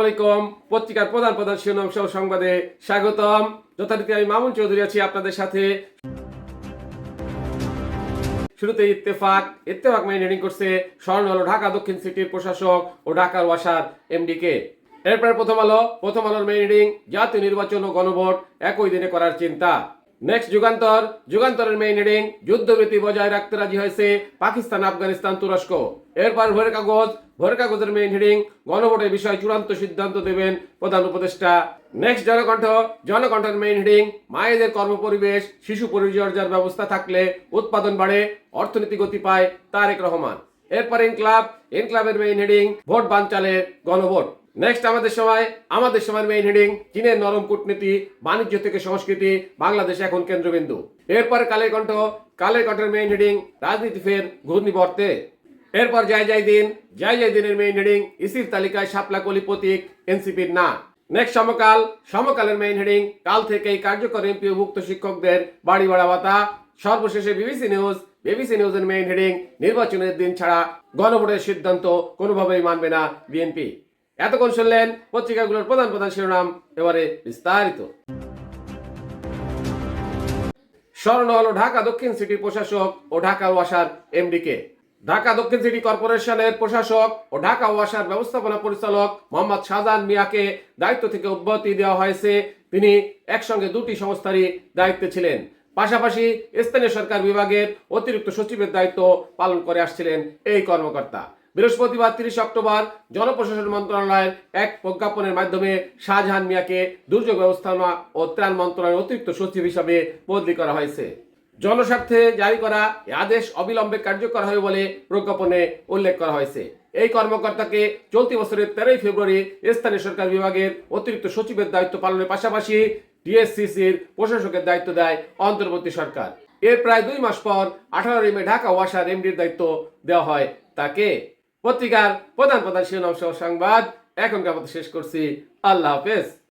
আলাইকুম। পত্রিকার প্রধান প্রধান শিরোনাম সহ সংবাদে স্বাগতম। যথারীতি আমি মামুন চৌধুরী আছি আপনাদের সাথে। শুরুতে ইত্তেফাক। ইত্তেফাক মেইনটেনিং করছে স্মরণ হলো ঢাকা, দক্ষিণ সিটির প্রশাসক ও ঢাকার ওয়াসার এমডি কে। এরপর প্রথম আলো, প্রথম আলোর মেইনটেনিং জাতীয় নির্বাচন ও গণভোট, একই দিনে করার চিন্তা। নেক্সট যুগান্তর। যুগান্তরের মেইন হেডিং যুদ্ধবিরতি বজায় রাখতে রাজি হয়েছে পাকিস্তান, আফগানিস্তান, তুরস্ক। এরপর ভোরের কাগজ। ভোরের কাগজের মেইন হেডিং গণভোটের বিষয়ে চূড়ান্ত সিদ্ধান্ত দেবেন প্রধান উপদেষ্টা। নেক্সট জনকণ্ঠ। জনকণ্ঠের মেইন হেডিং মায়েদের কর্মপরিবেশ, শিশু পরিচর্যার ব্যবস্থা থাকলে উৎপাদন বাড়ে অর্থনীতি গতি পায় তারেক রহমান। এরপর ইনক্লাব। ইনক্লাবের মেইন হেডিং ভোট বানচালের গণভোট। নেক্সট আমাদের সময় আমাদের সময়ের মেইন হেডিং চীনের নরম কূটনীতি, বাণিজ্য থেকে সংস্কৃতি, বাংলাদেশ এখন কেন্দ্রবিন্দু। এরপর কালের কণ্ঠ, কালের কণ্ঠের মেইন হেডিং রাজনীতি ফের ঘূর্ণিবর্তে এরপর জয় জয় দিন, জয় জয় দিনের মেইন হেডিং ইসির তালিকায় শাপলা কলি প্রতীক, এনসিপির না। নেক্সট সমকাল, সমকালের মেইন হেডিং কাল থেকেই কার্যকর এমপি ভুক্ত শিক্ষকদের বাড়ি ভাড়া ভাতা। সর্বশেষে বিবিসি নিউজ, বিবিসি নিউজের মেইন হেডিং নির্বাচনের দিন ছাড়া গণভোটের সিদ্ধান্ত কোনোভাবেই মানবে না বিএনপি। এতক্ষণ শুনলেন পত্রিকাগুলোর প্রধান প্রধান শিরোনাম, এবারে বিস্তারিত। স্মরণ হলো ঢাকা দক্ষিণ সিটির প্রশাসক ও ঢাকা ওয়াসার এমডিকে। ঢাকা দক্ষিণ সিটি কর্পোরেশনের প্রশাসক ও ঢাকা ওয়াসার ব্যবস্থাপনা পরিচালক মোহাম্মদ শাহজাহান মিয়াকে দায়িত্ব থেকে অব্যাহতি দেওয়া হয়েছে। তিনি একসঙ্গে দুটি সংস্থারই দায়িত্বে ছিলেন। পাশাপাশি স্থানীয় সরকার বিভাগের অতিরিক্ত সচিবের দায়িত্ব পালন করে আসছিলেন এই কর্মকর্তা। বৃহস্পতিবার তিরিশ অক্টোবর জনপ্রশাসন মন্ত্রণালয়ের এক প্রজ্ঞাপনের মাধ্যমে শাহজাহান মিয়াকে দুর্যোগ ব্যবস্থাপনা ও ত্রাণ মন্ত্রণালয়ের অতিরিক্ত সচিব হিসাবে বদলি করা হয়েছে। জনস্বার্থে জারি করা আদেশ অবিলম্বে কার্যকর হবে বলে প্রজ্ঞাপনে উল্লেখ করা হয়েছে। এই কর্মকর্তাকে চলতি বছরের তেরোই ফেব্রুয়ারি স্থানীয় সরকার বিভাগের অতিরিক্ত সচিবের দায়িত্ব পালনের পাশাপাশি ডিএসসিসির প্রশাসকের দায়িত্ব দেয় অন্তর্বর্তী সরকার। এর প্রায় দুই মাস পর আঠারোই মে ঢাকা ওয়াসার এমডির দায়িত্ব দেওয়া হয় তাকে। পত্রিকার প্রধান প্রধান শিরোনাম সহ সংবাদ এখনকার মতো শেষ করছি। আল্লাহ হাফেজ।